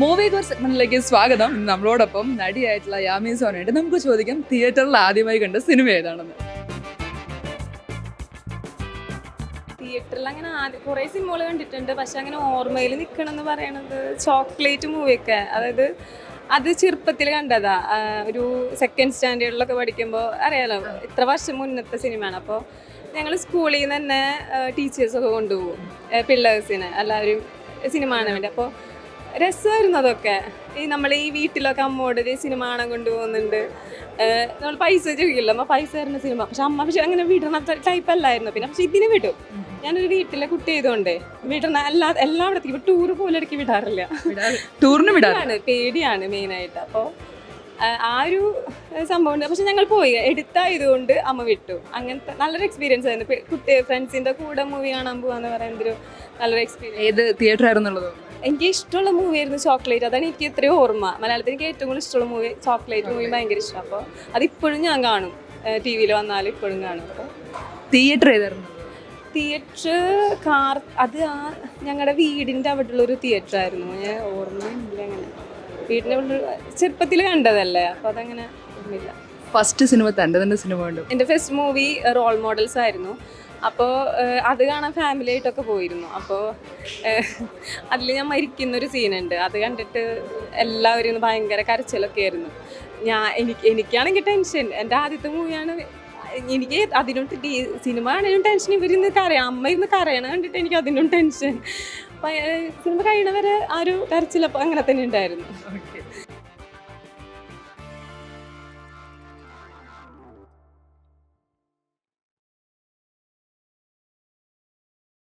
Movie core സെഗ്മെന്റിലേക്ക് സ്വാഗതം. നമ്മളോടൊപ്പം നടിയായിട്ടുള്ള യാമി സോനായിട്ട് നമുക്ക് ചോദിക്കാം തിയേറ്ററിൽ ആദ്യമായി കണ്ട സിനിമ ഏതാണെന്ന്. തിയേറ്ററിൽ അങ്ങനെ ആദ്യം കുറേ സിനിമകൾ കണ്ടിട്ടുണ്ട്. പക്ഷെ അങ്ങനെ ഓർമ്മയിൽ നിൽക്കണം എന്ന് പറയണത് ചോക്ലേറ്റ് മൂവിയൊക്കെ അതായത് അത് ചെറുപ്പത്തിൽ കണ്ടതാ. ഒരു സെക്കൻഡ് സ്റ്റാൻഡേർഡിലൊക്കെ പഠിക്കുമ്പോൾ അറിയാലോ ഇത്ര വർഷം മുന്നത്തെ സിനിമയാണ്. അപ്പോൾ ഞങ്ങൾ സ്കൂളിൽ നിന്ന് തന്നെ ടീച്ചേഴ്സൊക്കെ കൊണ്ടുപോകും പിള്ളേഴ്സിന് എല്ലാവരും സിനിമ കാണാൻ വേണ്ടി. അപ്പോൾ രസമായിരുന്നു അതൊക്കെ. ഈ നമ്മൾ ഈ വീട്ടിലൊക്കെ അമ്മോട് ഒരു സിനിമ കാണാൻ കൊണ്ടുപോകുന്നുണ്ട്. നമ്മൾ പൈസ ചോദിക്കില്ല? അമ്മ പൈസ തരുന്ന സിനിമ. പക്ഷെ അമ്മ പക്ഷെ അങ്ങനെ വിടണ ടൈപ്പ് അല്ലായിരുന്നു. പിന്നെ പക്ഷെ ഇതിന് വിടും. ഞാനൊരു വീട്ടിലെ കുട്ടി ആയതുകൊണ്ട് വിടണ എല്ലാ എല്ലായിടത്തേക്കും. ഇപ്പൊ ടൂർ പോലും ഇടയ്ക്ക് വിടാറില്ല. ടൂറിന് വിടാറാണ് പേടിയാണ് മെയിനായിട്ട് അപ്പോൾ ആ ഒരു സംഭവം ഉണ്ട്. പക്ഷെ ഞങ്ങൾ പോയി. എടുത്തായതുകൊണ്ട് അമ്മ വിട്ടു. അങ്ങനത്തെ നല്ലൊരു എക്സ്പീരിയൻസ് ആയിരുന്നു. കുട്ടി ഫ്രണ്ട്സിന്റെ കൂടെ മൂവി കാണാൻ പോവാന്ന് പറയുന്നത് ഒരു നല്ലൊരു എക്സ്പീരിയൻസ് ഏത് തിയേറ്റർ ആയിരുന്നുള്ളത്? എനിക്ക് ഇഷ്ടമുള്ള മൂവി ആയിരുന്നു ചോക്ലേറ്റ് അതാണ് എനിക്ക് എത്രയോ ഓർമ്മ. മലയാളത്തിൽ എനിക്ക് ഏറ്റവും കൂടുതൽ ഇഷ്ടമുള്ള മൂവി ചോക്ലേറ്റ് മൂവി ഭയങ്കര ഇഷ്ടം. അപ്പോൾ അതിപ്പോഴും ഞാൻ കാണും. ടി വിയിൽ വന്നാലും ഇപ്പോഴും കാണും. അപ്പോൾ തിയേറ്റർ ഏതായിരുന്നു? തിയേറ്റർ കാർ അത് ആ ഞങ്ങളുടെ വീടിന്റെ അവിടെയുള്ള ഒരു തിയേറ്റർ ആയിരുന്നു. ഞാൻ ഓർമ്മയില്ല അങ്ങനെ. അവിടെ ചെറുപ്പത്തിൽ കണ്ടതല്ലേ? അപ്പോൾ അതങ്ങനെ ഓർമ്മയില്ല ഫസ്റ്റ് സിനിമ തന്റെ തന്നെ സിനിമ ഉണ്ട് എന്റെ ഫസ്റ്റ് മൂവി റോൾ മോഡൽസ് ആയിരുന്നു. അപ്പോൾ അത് കാണാൻ ഫാമിലി ആയിട്ടൊക്കെ പോയിരുന്നു. അപ്പോൾ അതിൽ ഞാൻ മരിക്കുന്നൊരു സീനുണ്ട് അത് കണ്ടിട്ട് എല്ലാവരും ഭയങ്കര കരച്ചിലൊക്കെ ആയിരുന്നു. ഞാൻ എനിക്ക് എനിക്കാണെങ്കിൽ ടെൻഷൻ എന്റെ ആദ്യത്തെ മൂവിയാണ് എനിക്ക് അതിനോട്ട് സിനിമ ആണെങ്കിലും ടെൻഷൻ ഇവരിന്ന് കറിയാം അമ്മ ഇന്ന് കരയണ കണ്ടിട്ട് എനിക്ക് അതിനും ടെൻഷൻ സിനിമ കഴിയണവരെ ആ ഒരു കരച്ചിലപ്പോൾ അങ്ങനെ തന്നെ ഉണ്ടായിരുന്നു.